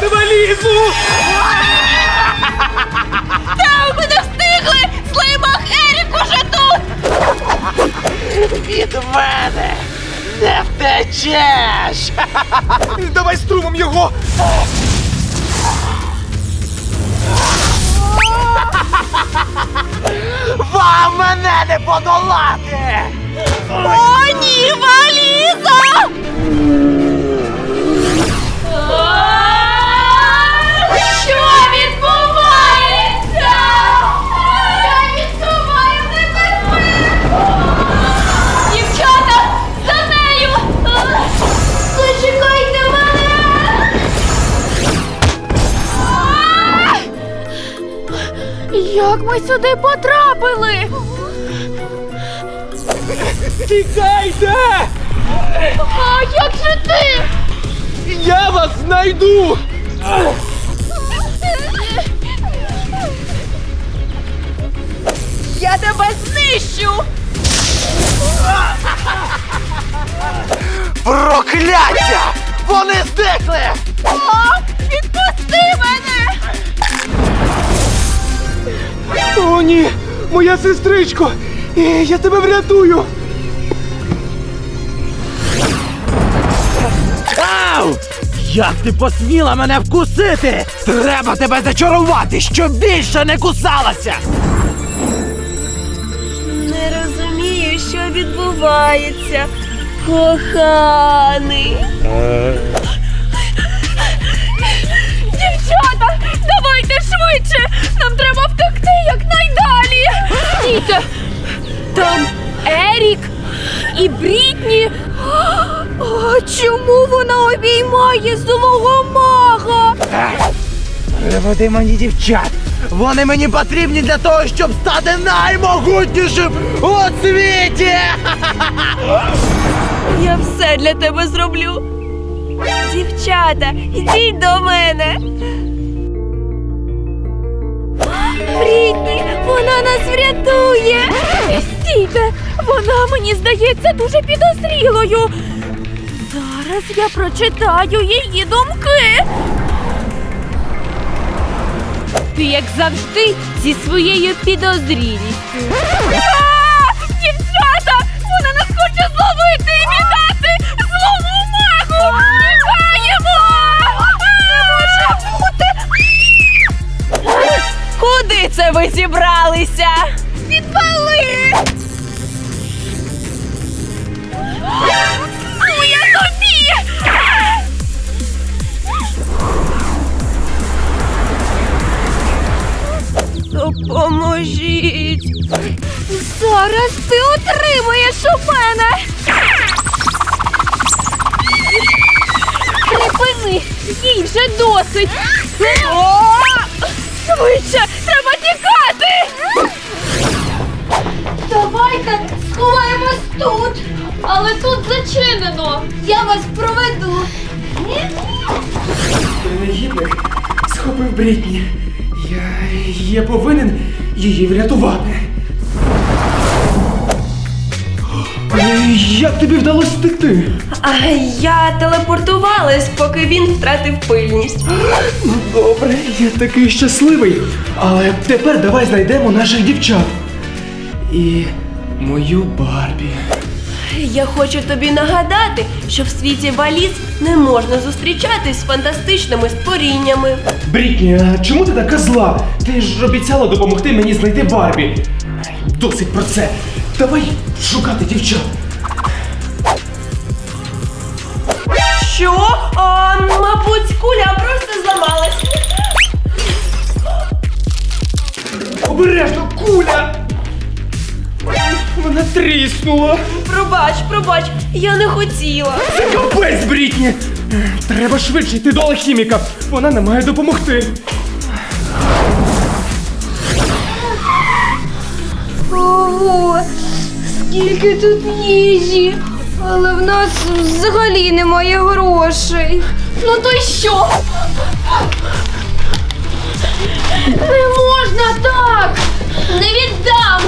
валізу! Та ми не встигли! Слаймах Ерік уже тут! Від мене не втечеш! Давай струмом його! Вам мене не подолати! О, ні, валіза! Як ми сюди потрапили? Тікайте! А як же ти? Я вас знайду! Я тебе знищу! Прокляття! Вони зникли! О, відпусти мене! О, ні! Моя сестричко! Е, Я тебе врятую! Ау! Як ти посміла мене вкусити? Треба тебе зачарувати, щоб більше не кусалася! Не розумію, що відбувається, коханий. Дівчата, давайте швидше! Нам треба втекти якнайдалі! Стійте! Там Ерік і Брітні. А чому вона обіймає злого мага? Приведи мені дівчат! Вони мені потрібні для того, щоб стати наймогутнішим у світі! Я все для тебе зроблю. Дівчата, йдіть до мене. Брітні, вона нас врятує. Стійте, вона мені здається дуже підозрілою. Зараз я прочитаю її думки. Ти, як завжди, зі своєю підозрілістю. Дівчата! Вона нас хоче зловити і віддати злому магу! Ви зібралися? Підпали! Ну я тобі! Допоможіть! Зараз ти отримаєш у мене! Припини! Їй вже досить! О! Швидше! Сховаємось тут! Але тут зачинено! Я вас проведу! Негідник схопив Брітні. Я, я повинен її врятувати. Як тобі вдалося втекти? А я телепортувалась, поки він втратив пильність. Ну, добре, я такий щасливий. Але тепер давай знайдемо наших дівчат. І мою Барбі. Я хочу тобі нагадати, що в світі валіз не можна зустрічатись з фантастичними створіннями. Брітні, а чому ти така зла? Ти ж обіцяла допомогти мені знайти Барбі. Досить про це. Давай шукати дівчат. Що? А, мабуть, куля просто зламалась. Обережно, куля! Вона тріснула. Пробач, пробач, я не хотіла. Це капець, Брітні! Треба швидше йти до алхіміка. Вона нам має допомогти. Ого, скільки тут їжі. Але в нас взагалі немає грошей. Ну то й що? Не можна так! Не віддам!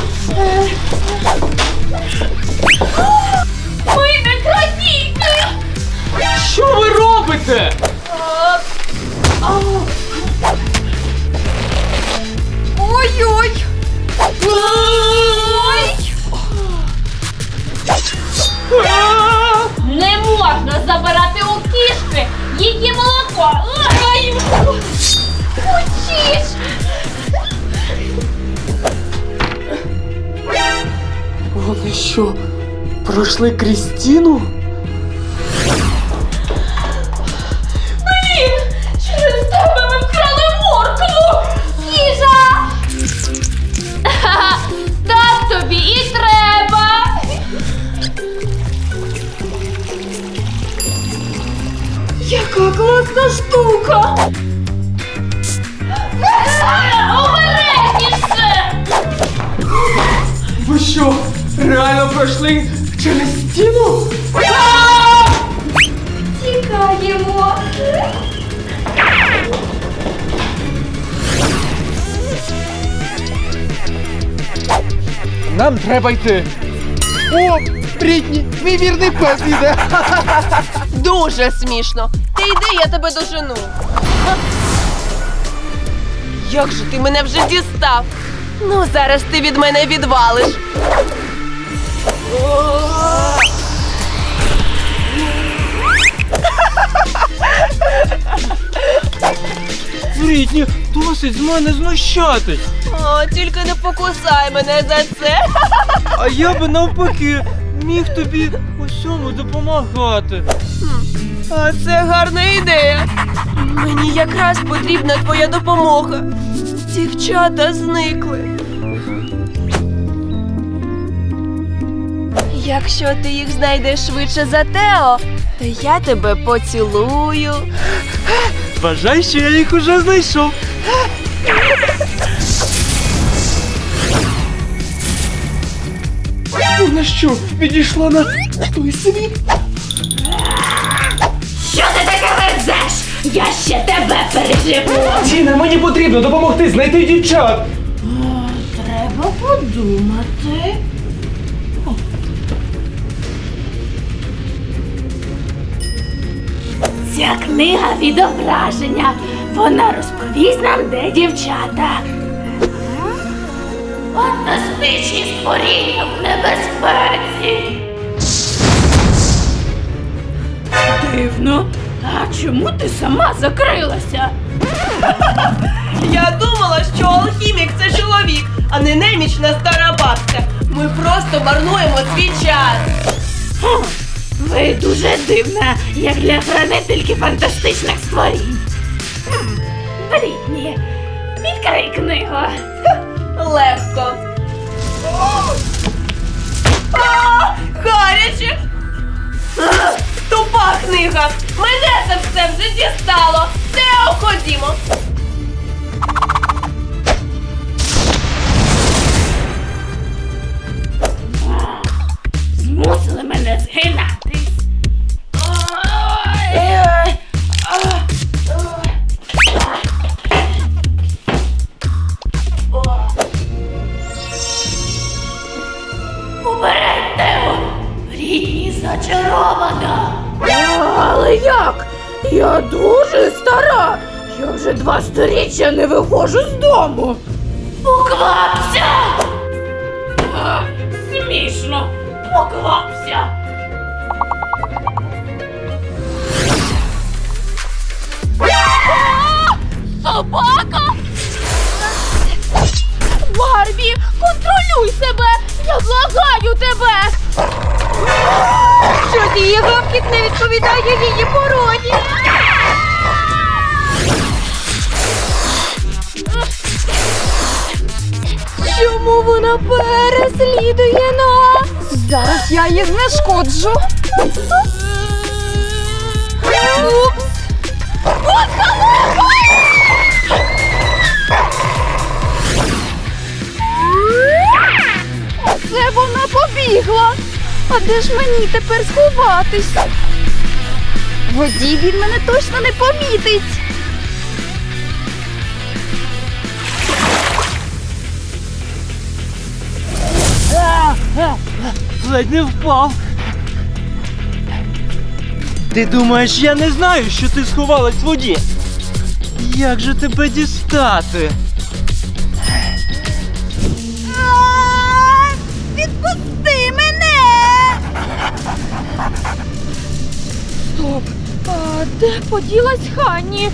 Ми не крадійки! Що ви робите? Ой-ой! Ой! Не можна забирати у кішки її молоко. Ай! Учись! Вони що, пройшли крізь стіну? Треба йти. О, Брітні, мій вірний пес іде. Дуже смішно. Ти йди, я тебе дожену. Як же ти мене вже дістав? Ну, зараз ти від мене відвалиш. Брітні, досить з мене знущатись. О, тільки не покусай мене за це. А я би навпаки міг тобі усьому допомагати. А це гарна ідея. Мені якраз потрібна твоя допомога. Дівчата зникли. Якщо ти їх знайдеш швидше за Тео, то я тебе поцілую. Вважай, що я їх уже знайшов. Вона що, відійшла на той світ? Що ти таке везеш? Я ще тебе переживу! Тіна, мені потрібно допомогти знайти дівчат. Треба подумати. Ця книга відображення. Вона розповість нам, де дівчата. Фантастичні створіння в небезпеці. Дивно. А чому ти сама закрилася? Я думала, що алхімік це чоловік, а не немічна стара бабця. Ми просто марнуємо свій час. Ви дуже дивна, як для хранительки фантастичних створінь. Хм, Брітні, відкрий книгу. Легко. А, Гаряче! Тупа книга! Мене це все вже дістало! Тео, ходімо! como? Чому вона переслідує нас? Зараз я її знешкоджу. Упс! Це вона побігла. А де ж мені тепер сховатись? В воді він мене точно не помітить. Ледь не впав. Ти думаєш, я не знаю, що ти сховалась в воді? Як же тебе дістати? Відпусти мене! Стоп! А де поділась Хані?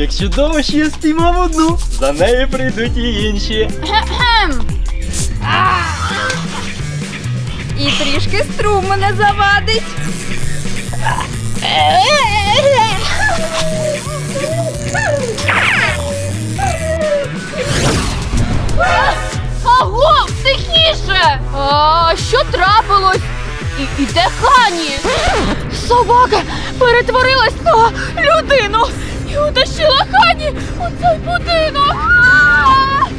Як чудово, що я спіймав одну, за нею прийдуть і інші. І трішки струм мене завадить. Аго, тихіше! А що трапилось? І, і де Хані? Собака перетворилась на людину і утащила Хані у цей будинок.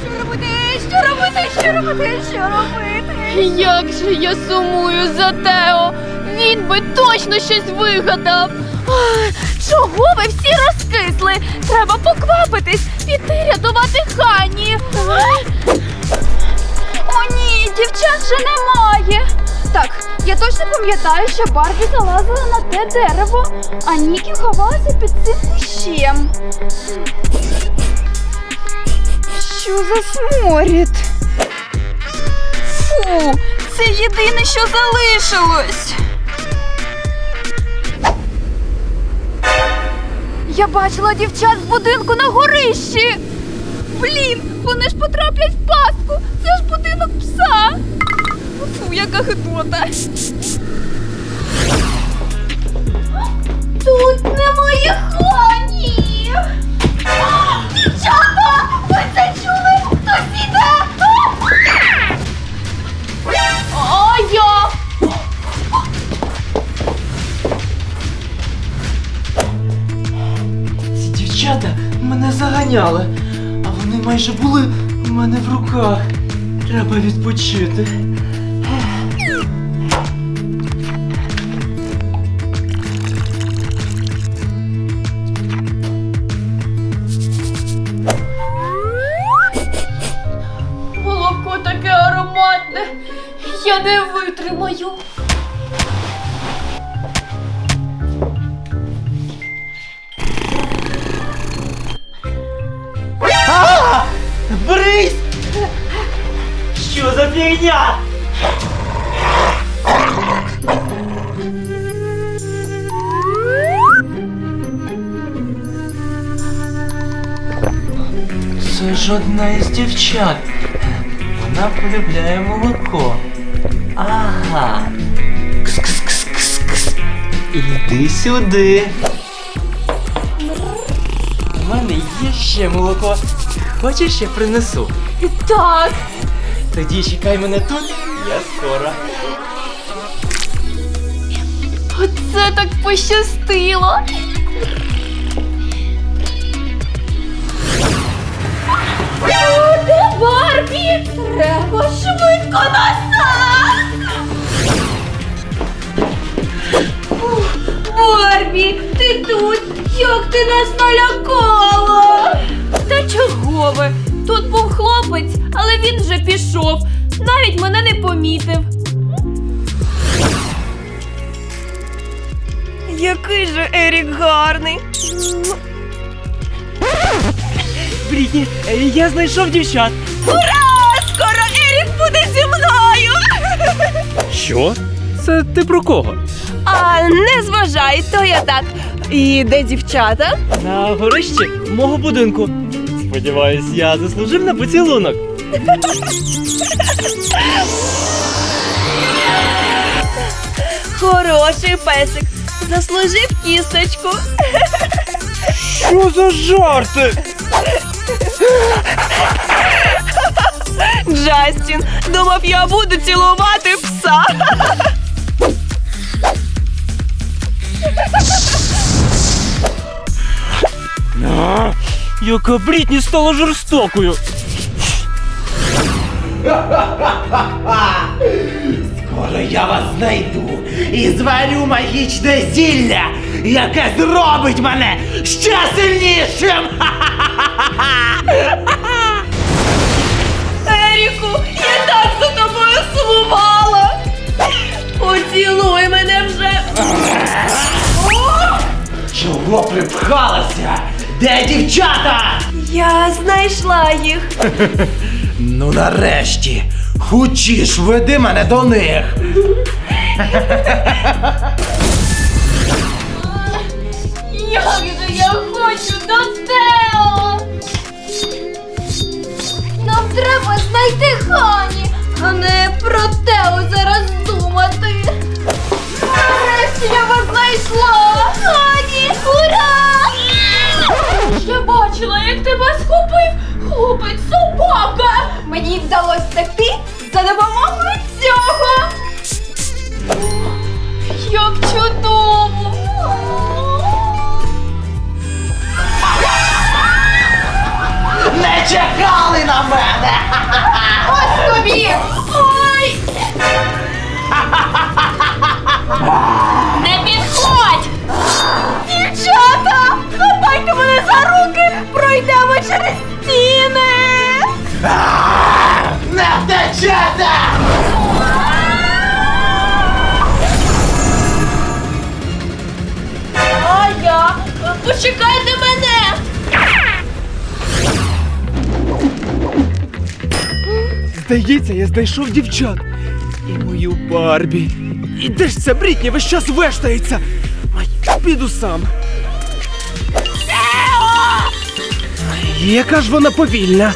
Що робити? Що робити? Що робити? Що робити? Як же я сумую за Тео! Він би точно щось вигадав. Чого ви всі розкисли? Треба поквапитись, піти рятувати Хані. О, ні, дівчат вже немає. Так, я точно пам'ятаю, що Барбі залазила на те дерево, а Нікі ховалася під цим кущем. Що за сморід? Фу, це єдине, що залишилось. Я бачила дівчат в будинку на горищі. Блін, вони ж потраплять в пастку. Це ж будинок пса. Фу, яка гидота. Тут немає хані. Дівчата! Ви це чули? Хтось іде! А я! Ці дівчата мене заганяли, а вони майже були у мене в руках. Треба відпочити. Я не витримаю. Брись! Що за фігня? Це ж одна із дівчат. Вона полюбляє молоко. Ага. Кс-кс-кс-кс-кс. Іди сюди. У мене є ще молоко. Хочеш, я принесу? Так, Тоді чекай мене тут, я скоро. оце так пощастило. О, де Барбі? Треба швидко назад! Барбі, ти тут! Як ти нас налякала! Та чого ви? Тут був хлопець, але він вже пішов. Навіть мене не помітив. Який же Ерік гарний! Брітні, е, я знайшов дівчат. Ура! Скоро Ерік буде зі мною! Що? Це ти про кого? А не зважай, то я так. І де дівчата? На горищі мого будинку. Сподіваюсь, я заслужив на поцілунок. Хороший песик. Заслужив кісточку. Що за жарти? Джастін, думав, я буду цілувати пса. Яка Брітні стала жорстокою. Скоро я вас знайду і зварю магічне зілля, яке зробить мене ще сильнішим. Еріку, я так за тобою сумувала. Поцілуй мене вже. Чого припхалася? Де дівчата? Я знайшла їх. Ну нарешті. Хочеш, веди мене до них. Як же я хочу до Тео! Нам треба знайти Хані, а не про Тео зараз думати. Нарешті я вас знайшла! Хані! Ура! Тебе схопив хлопець собака! Мені вдалося втекти Здається, я знайшов дівчат. І мою Барбі. І де ж ця Брітні весь час вештається? Ай, піду сам. Ай, Яка ж вона повільна.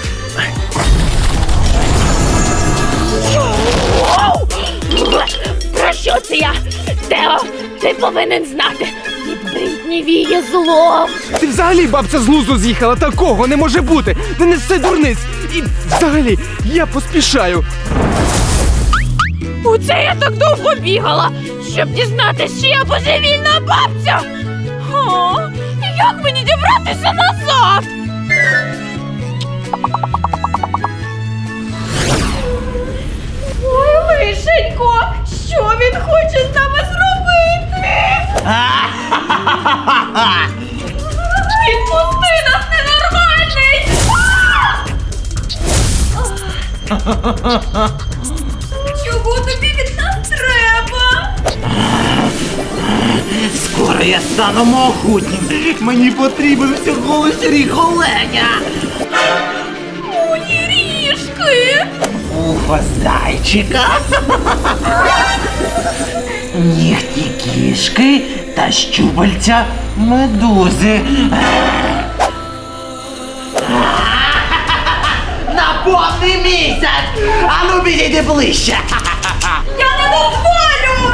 Про що це я? Тео, ти повинен знати. Від Брітні віє зло. Ти взагалі бабця з лузу з'їхала, такого не може бути. Не неси дурниць. І взагалі, я поспішаю. У це я так довго бігала, щоб дізнатися, що я божевільна бабця. О, як мені дібратися назад? Ой, лишенько, що він хоче з нами зробити? Відпусти нас, ненормальний! Чого тобі від нас треба? Скоро я стану могутнім. Мені потрібен всього лише ріг оленя. Мої ріжки! Ухо зайчика. Нігті кішки та щупальця медузи. Повний місяць! Ану підійди ближче! Я не дозволю!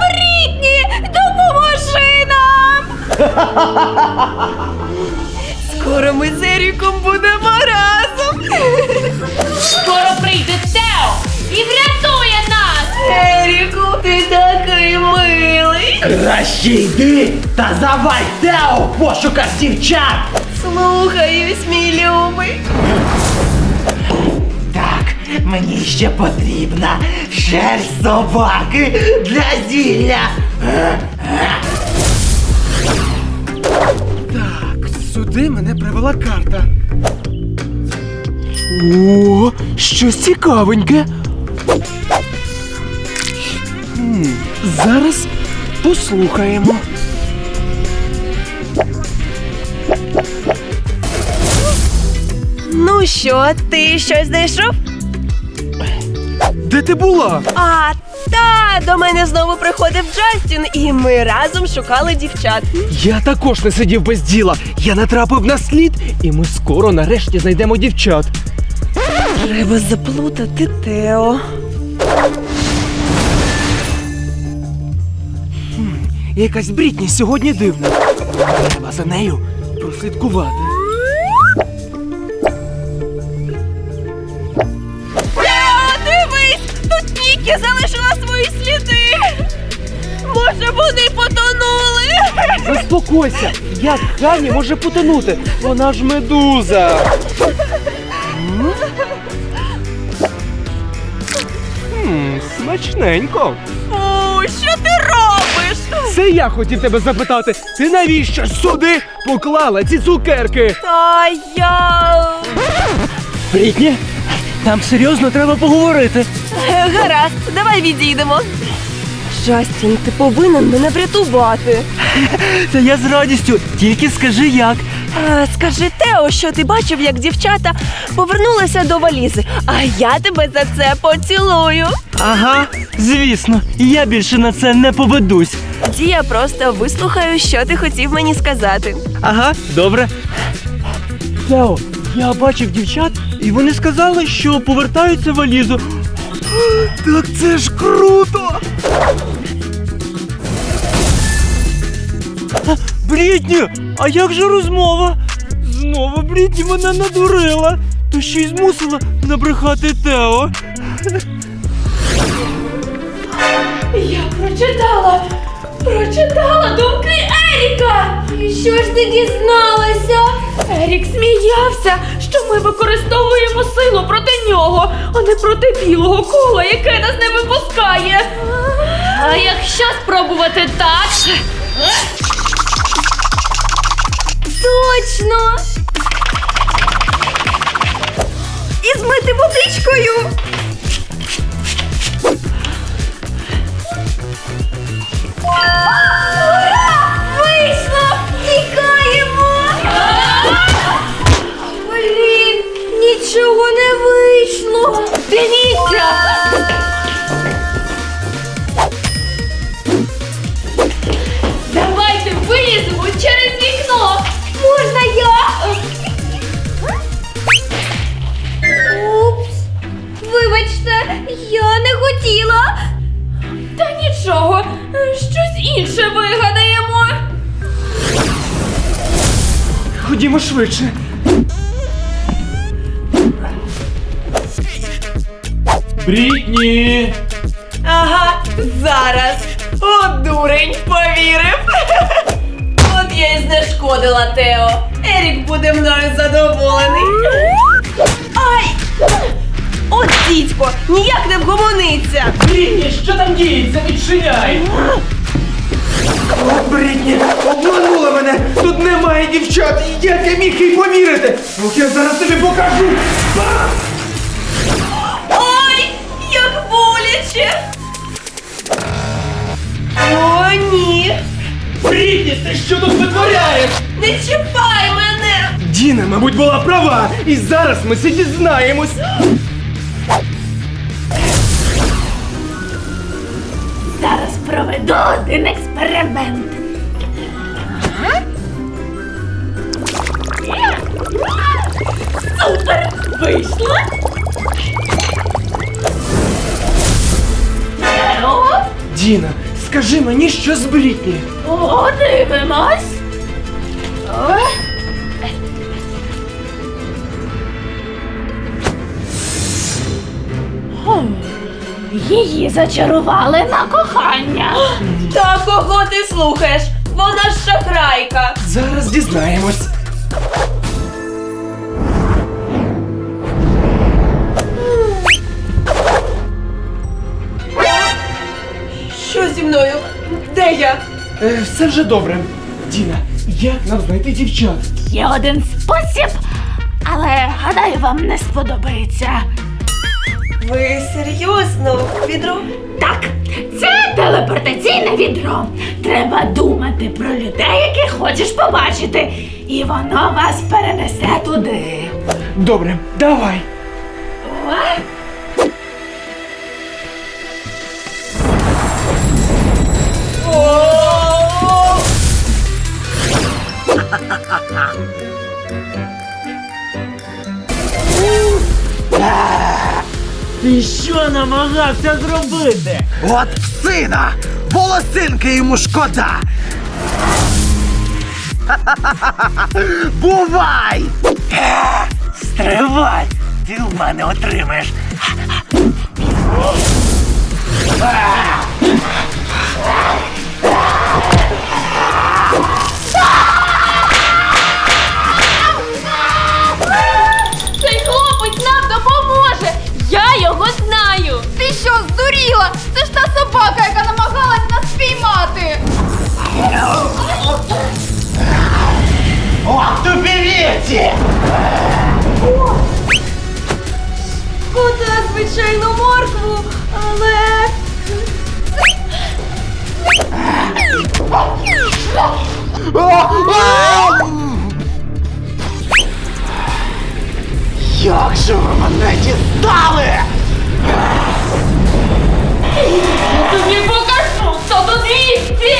Брітні, допоможи нам! Скоро ми з Еріком будемо разом. Скоро прийде Тео і врятує нас! Еріку, ти такий милий. Краще йди та завай Тео в пошуках дівчат! Слухаюсь, мій любий. Мені ще потрібна шерсть собаки для зілля. Так, сюди мене привела карта. О, щось цікавеньке. Хм, зараз послухаємо. Ну що, ти щось знайшов? Де ти була? А, та до мене знову приходив Джастін, і ми разом шукали дівчат. Я також не сидів без діла. Я натрапив на слід, і ми скоро нарешті знайдемо дівчат. Треба заплутати Тео. Якась Брітні сьогодні дивна. Треба за нею прослідкувати. Заспокойся! Як Хані може потонути? Вона ж медуза. М? Хм, смачненько. Фу, що ти робиш? Це я хотів тебе запитати. Ти навіщо сюди поклала ці цукерки? Та я. Брітні, нам серйозно треба поговорити. Гаразд, давай відійдемо. Джастін, ти повинен мене врятувати. Та я з радістю, тільки скажи як. А, скажи Тео, що ти бачив, як дівчата повернулися до валізи, а я тебе за це поцілую. Ага, звісно, я більше на це не поведусь. Тоді я просто вислухаю, що ти хотів мені сказати. Ага, добре. Тео, я бачив дівчат, і вони сказали, що повертаються валізу. Так це ж круто! Брітні, а як же розмова? Знову Брітні мене надурила, то ще й змусила набрехати Тео. Я прочитала, прочитала думки Еріка. І що ж ти дізналася? Ерік сміявся, що ми використовуємо силу проти нього, а не проти білого кола, яке нас не випускає. А якщо спробувати так? Точно! І змити водичкою. Я не хотіла. Та нічого, щось інше вигадаємо. Ходімо швидше. Брітні! Ага, зараз. О, дурень, повірив. От я і знешкодила Тео. Ерік буде мною задоволений. Ніяк не вгомониться. Брітні, що там діється? Відчиняй! О, Брітні, обманула мене! Тут немає дівчат! Як я міг їй повірити? Ох, я зараз тобі покажу! А! Ой, як боляче. О, ні. Брітні, ти що тут витворяєш? Не чіпай мене. Діна, мабуть, була права, і зараз ми це дізнаємось. Проведу один експеримент. Супер! Вийшло! Діна, скажи мені, що з Брітні? О. Її зачарували на кохання. Та кого ти слухаєш? Вона ж шахрайка. Зараз дізнаємось. Що зі мною? Де я? Е, все вже добре. Діна, як нам знайти дівчат? Є один спосіб, але гадаю, вам не сподобається. Ви серйозно? Відро? Так, це телепортаційне відро. Треба думати про людей, яких хочеш побачити, і воно вас перенесе туди. Добре, давай. Ти що намагався зробити? От сина! Волосинки йому шкода! Бувай! Стривай! Ти в мене отримаєш. Що, здуріла? Це ж та собака, яка намагалась нас спіймати. От тобі віці! Шкода, звичайно, моркву, але. Як же ви мене дістали? Тобі покажу, хто тут вісті!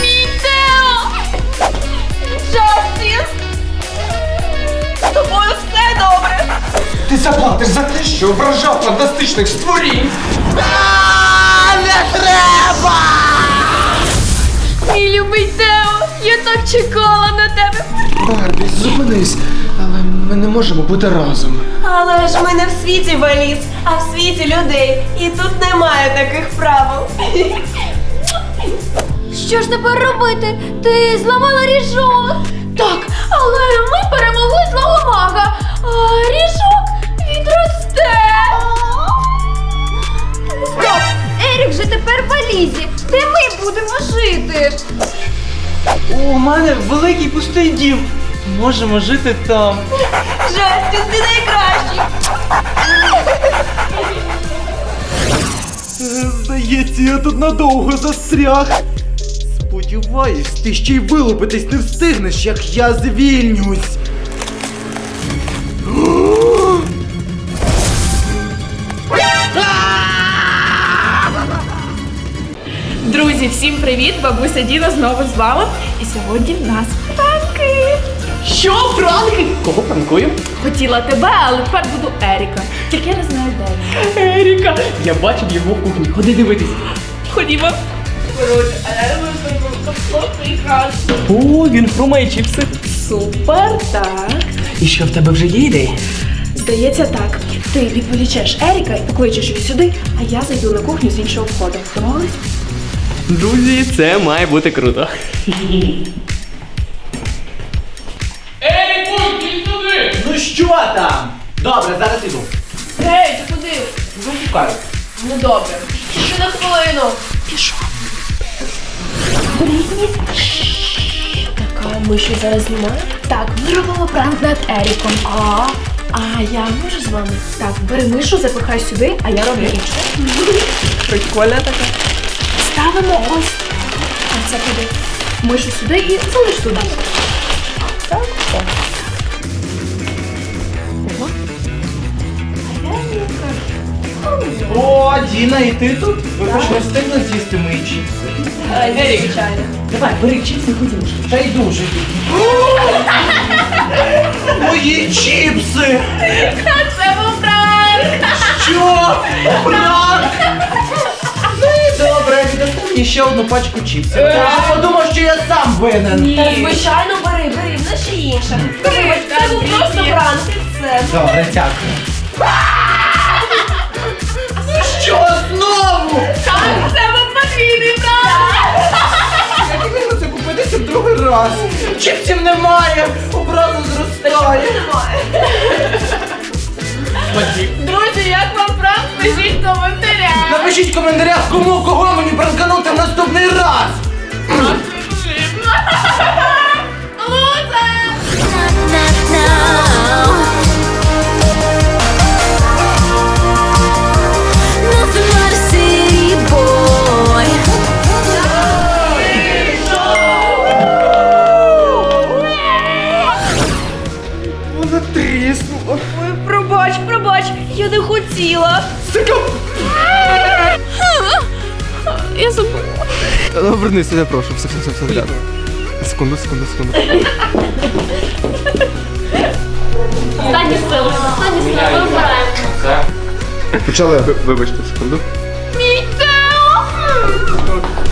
Мій Тео! Джастін! З тобою все добре! Ти заплатиш за те, що ображав фантастичних створінь! А, Не треба! Мій любий Тео! Так чекала на тебе! Барбі, зупинись, але ми не можемо бути разом. Але ж ми не в світі валіз, а в світі людей. І тут немає таких правил. Що ж тепер робити? Ти зламала ріжок. Так, але ми перемогли злого мага, а ріжок відросте. Стоп! Ерік же тепер в валізі. Де ми будемо жити? У мене великий пустий дім. Можемо жити там. Жастю, ти найкращий. Здається, я тут надовго застряг. Сподіваюсь, ти ще й вилупитись не встигнеш, як я звільнюсь. Привіт! Бабуся Діна знову з вами. І сьогодні в нас пранки. Що пранки? Кого пранкуємо? Хотіла тебе, але тепер буду Еріка. Тільки я не знаю, де. Еріка! Я бачив його в кухні. Ходи дивитись. Ходімо. О, він фрумає чіпси. Супер, так. І що в тебе вже є ідеї? Здається, так. Ти відволічеш Еріка і покличеш його сюди, а я зайду на кухню з іншого входу. Домовились? Друзі, це має бути круто. Ну що там? Добре, зараз іду. Гей, ти куди? Шукаю. Ну добре. Тільки на хвилину. Так, а ми що зараз знімаємо? Так, ми робимо пранк над Еріком. А, а я можу з вами? Так, бери мишу, запихай сюди, а я роблю інше. Прикольна така. Ставимо ось. Це куди? Мишу сюди і залиш туди. О, Діна, і ти тут? Ви хоч не встигли з'їсти мої чіпси? Ерік, звичайно. Давай, бери чіпси ходімо. Та й дуже. Мої чіпси! Це був пранк! Що? Пранк? І ще одну пачку чіпсів. Я подумав, що я сам винен. Та звичайно, бери, бери, в нас ще інше. Вибач, це був просто пранк і все. Добре, дякую. Ну що знову? Так, це був подвійний пранк! Я можу це купитися в другий раз. Чіпсів немає, образа зростає. Друзі, як вам пранк? Пишіть в коментарях! Напишіть в коментарях, кому кого Ну, вернись, я прошу, все, все, все, все. Секунду, секунду, секунду. Останні сили, останні сили, вибираємо. Почали. Вибачте, секунду. Мій Тео!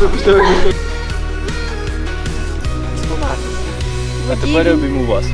Вибачте, вибачте. А тепер я обійму вас.